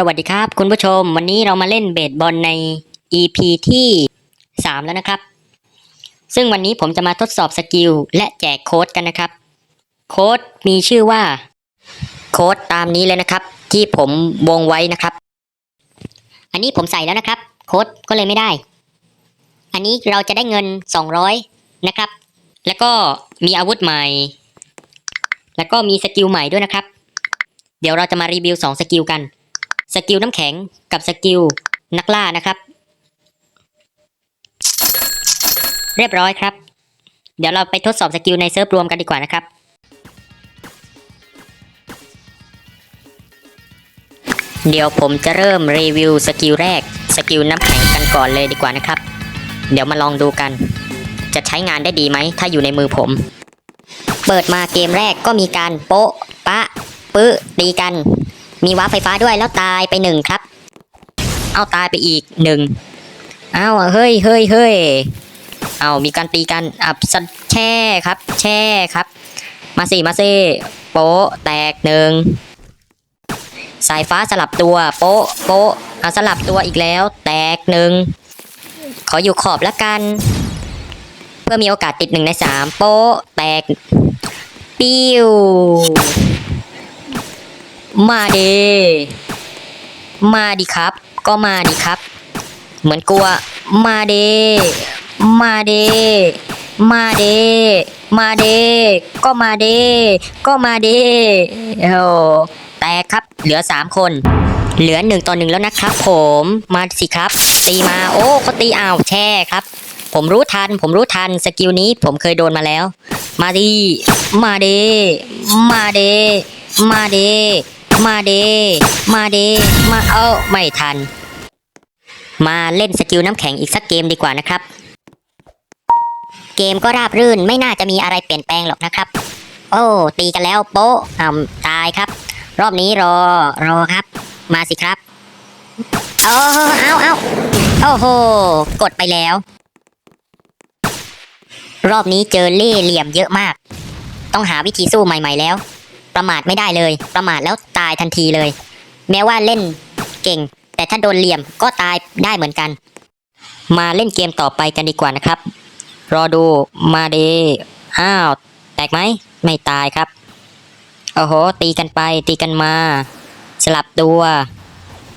สวัสดีครับคุณผู้ชม วันนี้เรามาเล่นเบสบอลใน EP ที่สามแล้วนะครับ ซึ่งวันนี้ผมจะมาทดสอบสกิลและแจกโค้ดกันนะครับ โค้ดมีชื่อว่า โค้ดตามนี้เลยนะครับ ที่ผมวงไว้นะครับ อันนี้ผมใส่แล้วนะครับ โค้ดก็เลยไม่ได้ อันนี้เราจะได้เงิน 200 นะครับ แล้วก็มีอาวุธใหม่ แล้วก็มีสกิลใหม่ด้วยนะครับ เดี๋ยวเราจะมารีวิว 2 สกิลกัน สกิลน้ำแข็งกับสกิลนักล่านะครับ เรียบร้อยครับ เดี๋ยวเราไปทดสอบสกิลในเซิร์ฟรวมกันดีกว่านะครับเดี๋ยวผมจะเริ่มรีวิวสกิลแรกสกิลน้ำแข็งกันก่อนเลยดีกว่านะครับ เดี๋ยวมาลองดูกัน จะใช้งานได้ดีไหมถ้าอยู่ในมือผม เปิดมาเกมแรกก็มีการโปะปะปื้ตีกัน มีว้าไฟฟ้าด้วยแล้วตายไปหนึ่งครับ เอาตายไปอีกหนึ่งเอาเฮ้ยเฮ้ยเฮ้ยเอามีการตีกันอับสัแช่ครับ แช่ครับ มาสิมาสิโป๊ะแตกหนึ่งสายฟ้าสลับตัวโป๊ะโป๊ะเอาสลับตัวอีกแล้ว แตกหนึ่งขออยู่ขอบละกัน เพื่อมีโอกาสติดหนึ่งในสามโป๊ะแตกปิ้ว มาเด มาดิครับ ก็มาดิครับ เหมือนกลัว มาเด มาเด มาเด มาเด ก็มาเด ก็มาเดโอ้แตกครับ เหลือสามคน เหลือหนึ่งต่อหนึ่งแล้วนะครับ ผม มาสิครับ ตีมา โอ้เขาตีอ้าวแช่ครับ ผมรู้ทัน ผมรู้ทัน สกิลนี้ผมเคยโดนมาแล้ว มาดิมาเด มาเด มาเด มาเด มาเด มาเอ้าไม่ทัน มาเล่นสกิลน้ำแข็งอีกสักเกมดีกว่านะครับ เกมก็ราบรื่นไม่น่าจะมีอะไรเปลี่ยนแปลงหรอกนะครับ โอ้ ตีกันแล้วโป๊ะอ่าตายครับ รอบนี้รอรอครับ มาสิครับโอ้เอาเอาโอ้โห กดไปแล้ว รอบนี้เจอเล่เหลี่ยมเยอะมาก ต้องหาวิธีสู้ใหม่ ๆแล้ว ประมาทไม่ได้เลย ประมาทแล้วตายทันทีเลย แม้ว่าเล่นเก่ง แต่ถ้าโดนเหลี่ยมก็ตายได้เหมือนกัน มาเล่นเกมต่อไปกันดีกว่านะครับ รอดูมาเดอ้าวแตกไหมไม่ตายครับโอ้โห ตีกันไปตีกันมา สลับตัว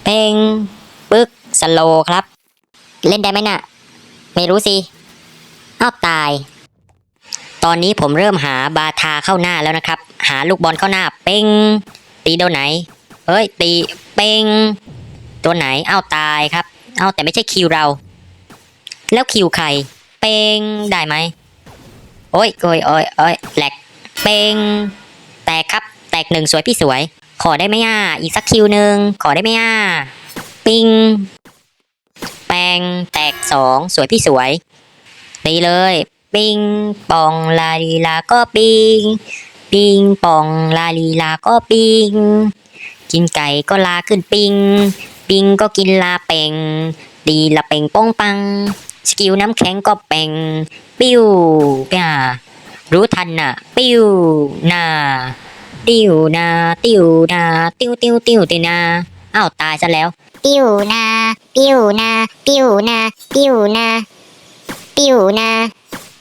เป้งปึ๊กสโลครับ เล่นได้ไหมน่ะ ไม่รู้สิอ้าวตาย ตอนนี้ผมเริ่มหาบาทาเข้าหน้าแล้วนะครับ หาลูกบอลเข้าหน้า เป้ง ตีโดนไหนเฮ้ย ตี เป้ง ตัวไหน เอ้าตายครับ เอ้าแต่ไม่ใช่คิวเรา แล้วคิวใคร เป้ง ได้ไหม โอ้ยโอ้ยโอ้ยโอ้ยแหลก เป้ง แตกครับ แตกหนึ่งสวยพี่สวย ขอได้ไหมอะ อีกสักคิวหนึ่ง ขอได้ไหมอะ ปิง แปง แตกสอง สวยพี่สวย ตีเลย ปิงปองลาลีลาก็ปิง ปิงปองลาลีลาก็ปิง กินไก่ก็ลาขึ้นปิง ปิงก็กินลาเป่งตีละเป่งป้องปัง สกิลน้ำแข็งก็เป่ง ปิ้วป่ารู้ทันน่ะ ปิ้วนาติ้วนาติ้วนาติ้วติ้วติ้วตินาอ้าวตายซะแล้ว ปิ้วนา ปิ้วนา ปิ้วนา ปิ้วนา ปิ้วนา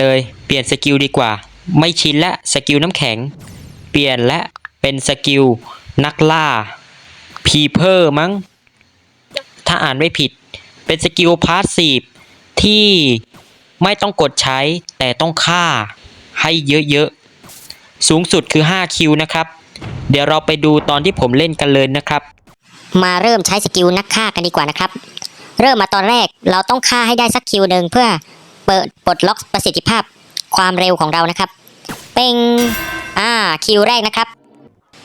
เลย เปลี่ยนสกิลดีกว่า ไม่ชินและสกิลน้ำแข็ง เปลี่ยนและเป็นสกิลนักล่าพีเพอร์มั้ง ถ้าอ่านไม่ผิด เป็นสกิลพาสซีฟที่ไม่ต้องกดใช้แต่ต้องฆ่าให้เยอะๆ สูงสุดคือ 5 คิวนะครับ เดี๋ยวเราไปดูตอนที่ผมเล่นกันเลยนะครับ มาเริ่มใช้สกิลนักฆ่ากันดีกว่านะครับ เริ่มมาตอนแรกเราต้องฆ่าให้ได้สักคิวหนึ่งเพื่อ เปิดปลดล็อกประสิทธิภาพความเร็วของเรานะครับ เป็นอ่าคิวแรกนะครับ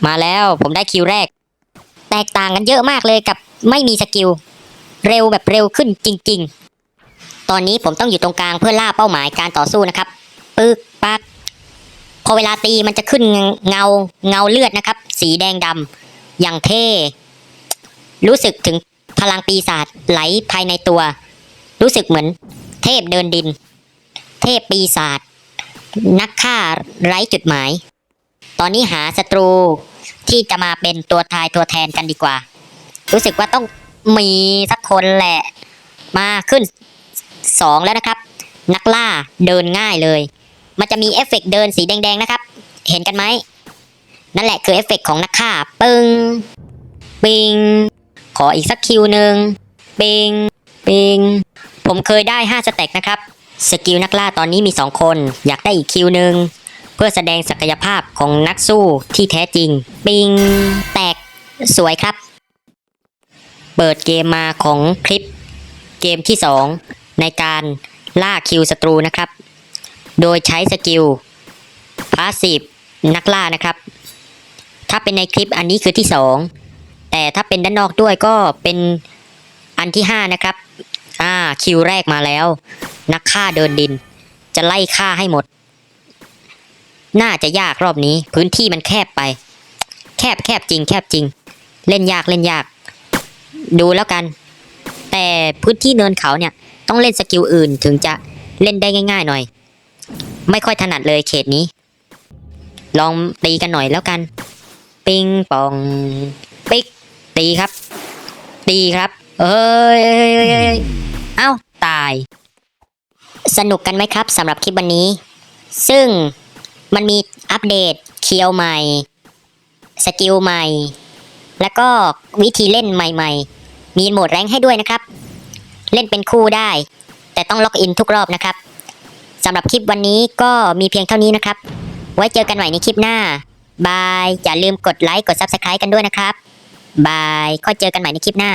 มาแล้วผมได้คิวแรก แตกต่างกันเยอะมากเลยกับไม่มีสกิล เร็วแบบเร็วขึ้นจริง ๆ ตอนนี้ผมต้องอยู่ตรงกลางเพื่อล่าเป้าหมายการต่อสู้นะครับปึ๊กปักพอเวลาตีมันจะขึ้นเงาเงาเลือดนะครับ สีแดงดำอย่างเท่ รู้สึกถึงพลังปีศาจไหลภายในตัว รู้สึกเหมือน เทพเดินดิน เทพปีศาจนักฆ่าไร้จุดหมาย ตอนนี้หาศัตรูที่จะมาเป็นตัวทายตัวแทนกันดีกว่า รู้สึกว่าต้องมีสักคนแหละ มาขึ้นสองแล้วนะครับ นักล่าเดินง่ายเลย มันจะมีเอฟเฟกต์เดินสีแดงๆนะครับ เห็นกันไหม นั่นแหละคือเอฟเฟกต์ของนักฆ่า ปึ้ง ปิง ขออีกสักคิวหนึ่งปิง ปิง ผมเคยได้ 5 สเต็กนะครับ สกิลนักล่าตอนนี้มี 2 คน อยากได้อีกคิวหนึ่งเพื่อแสดงศักยภาพของนักสู้ที่แท้จริง ปิง แตก สวยครับ เปิดเกมมาของคลิป เกมที่ 2 ในการล่าคิวศัตรูนะครับ โดยใช้สกิลพาสซีฟนักล่านะครับ ถ้าเป็นในคลิปอันนี้คือที่ 2 แต่ถ้าเป็นด้านนอกด้วยก็เป็นอันที่ 5 นะครับ คิวแรกมาแล้ว นักฆ่าเดินดิน จะไล่ฆ่าให้หมด น่าจะยากรอบนี้ พื้นที่มันแคบไป แคบแคบจริง แคบจริง เล่นยากเล่นยาก ดูแล้วกัน แต่พื้นที่เนินเขาเนี่ย ต้องเล่นสกิลอื่นถึงจะเล่นได้ง่าย ๆ หน่อย ไม่ค่อยถนัดเลยเขตนี้ ลองตีกันหน่อยแล้วกัน ปิงปอง ปิ๊กตีครับ ตีครับ เอ้ย เอ้าตาย สนุกกันไหมครับสำหรับคลิปวันนี้ ซึ่งมันมีอัปเดตเคียวใหม่ สกิลใหม่ แล้วก็วิธีเล่นใหม่ ๆ มีโหมดแรงให้ด้วยนะครับ เล่นเป็นคู่ได้ แต่ต้องล็อกอินทุกรอบนะครับสำหรับคลิปวันนี้ก็มีเพียงเท่านี้นะครับ ไว้เจอกันใหม่ในคลิปหน้า บาย อย่าลืมกดไลค์ กด Subscribe กันด้วยนะครับ บายค่อยเจอกันใหม่ในคลิปหน้า